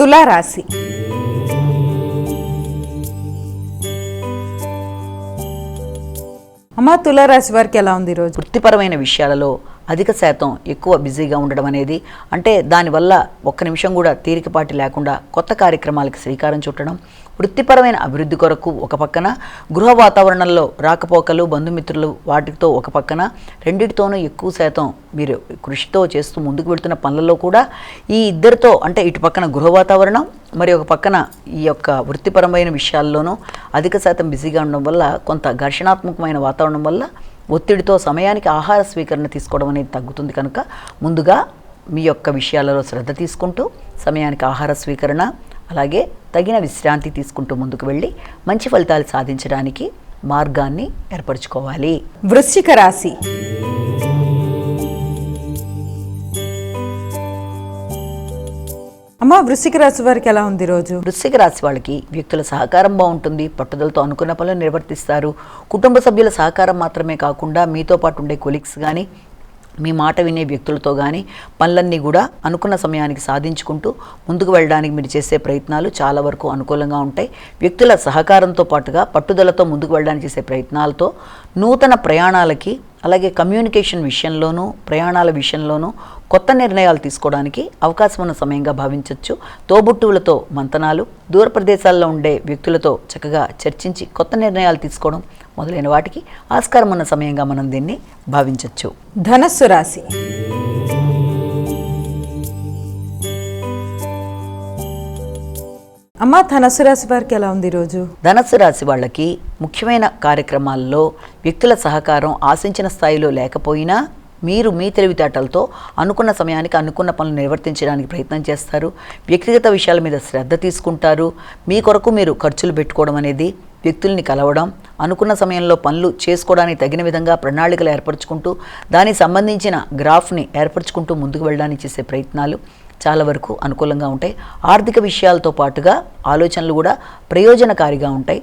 తులారాశి. అమ్మ తులారాశి వారికి ఎలా ఉంది ఈరోజు వృత్తిపరమైన విషయాలలో అధిక శాతం ఎక్కువ బిజీగా ఉండడం అనేది అంటే దానివల్ల ఒక్క నిమిషం కూడా తీరికపాటి లేకుండా కొత్త కార్యక్రమాలకు శ్రీకారం చుట్టడం వృత్తిపరమైన అభివృద్ధి కొరకు ఒక పక్కన గృహ వాతావరణంలో రాకపోకలు బంధుమిత్రులు వాటితో ఒక పక్కన రెండిటితోనూ ఎక్కువ శాతం మీరు కృషితో చేస్తూ ముందుకు వెళ్తున్న పనులలో కూడా ఈ ఇద్దరితో అంటే ఇటు పక్కన గృహ వాతావరణం మరి ఒక పక్కన ఈ యొక్క వృత్తిపరమైన విషయాల్లోనూ అధిక శాతం బిజీగా ఉండడం వల్ల కొంత ఘర్షణాత్మకమైన వాతావరణం వల్ల ఒత్తిడితో సమయానికి ఆహార స్వీకరణ తీసుకోవడం అనేది తగ్గుతుంది కనుక ముందుగా మీ యొక్క విషయాలలో శ్రద్ధ తీసుకుంటూ సమయానికి ఆహార స్వీకరణ అలాగే తగిన విశ్రాంతి తీసుకుంటూ ముందుకు వెళ్ళి మంచి ఫలితాలు సాధించడానికి మార్గాన్ని ఏర్పరచుకోవాలి. వృశ్చిక రాశి అమ్మ వృశ్చిక రాశి వారికి ఎలా ఉంది రోజు వృశ్చిక రాశి వాళ్ళకి వ్యక్తుల సహకారం బాగుంటుంది పట్టుదలతో అనుకున్న పనులు నిర్వర్తిస్తారు. కుటుంబ సభ్యుల సహకారం మాత్రమే కాకుండా మీతో పాటు ఉండే కొలీగ్స్ కానీ మీ మాట వినే వ్యక్తులతో కానీ పనులన్నీ కూడా అనుకున్న సమయానికి సాధించుకుంటూ ముందుకు వెళ్ళడానికి మీరు చేసే ప్రయత్నాలు చాలా వరకు అనుకూలంగా ఉంటాయి. వ్యక్తుల సహకారంతో పాటుగా పట్టుదలతో ముందుకు వెళ్ళడానికి చేసే ప్రయత్నాలతో నూతన ప్రయాణాలకి అలాగే కమ్యూనికేషన్ విషయంలోనూ ప్రయాణాల విషయంలోనూ కొత్త నిర్ణయాలు తీసుకోవడానికి అవకాశం ఉన్న సమయంగా భావించవచ్చు తోబుట్టువులతో మంతనాలు దూర ప్రదేశాల్లో ఉండే వ్యక్తులతో చక్కగా చర్చించి కొత్త నిర్ణయాలు తీసుకోవడం మొదలైన వాటికి ఆస్కారం ఉన్న సమయంగా మనం దీన్ని భావించవచ్చు ధనస్సు రాశి. అమ్మ ధనస్సు రాశి వారికి ఎలా ఉంది ఈరోజు? ధనస్సు రాశి వాళ్ళకి ముఖ్యమైన కార్యక్రమాల్లో వ్యక్తుల సహకారం ఆశించిన స్థాయిలో లేకపోయినా మీరు మీ తెలివితేటలతో అనుకున్న సమయానికి అనుకున్న పనులు నిర్వర్తించడానికి ప్రయత్నం చేస్తారు. వ్యక్తిగత విషయాల మీద శ్రద్ధ తీసుకుంటారు. మీ కొరకు మీరు ఖర్చులు పెట్టుకోవడం అనేది వ్యక్తుల్ని కలవడం అనుకున్న సమయంలో పనులు చేసుకోవడానికి తగిన విధంగా ప్రణాళికలు ఏర్పరచుకుంటూ దానికి సంబంధించిన గ్రాఫ్ని ఏర్పరచుకుంటూ ముందుకు వెళ్ళడానికి చేసే ప్రయత్నాలు చాలా వరకు అనుకూలంగా ఉంటాయి. ఆర్థిక విషయాలతో పాటుగా ఆలోచనలు కూడా ప్రయోజనకారిగా ఉంటాయి.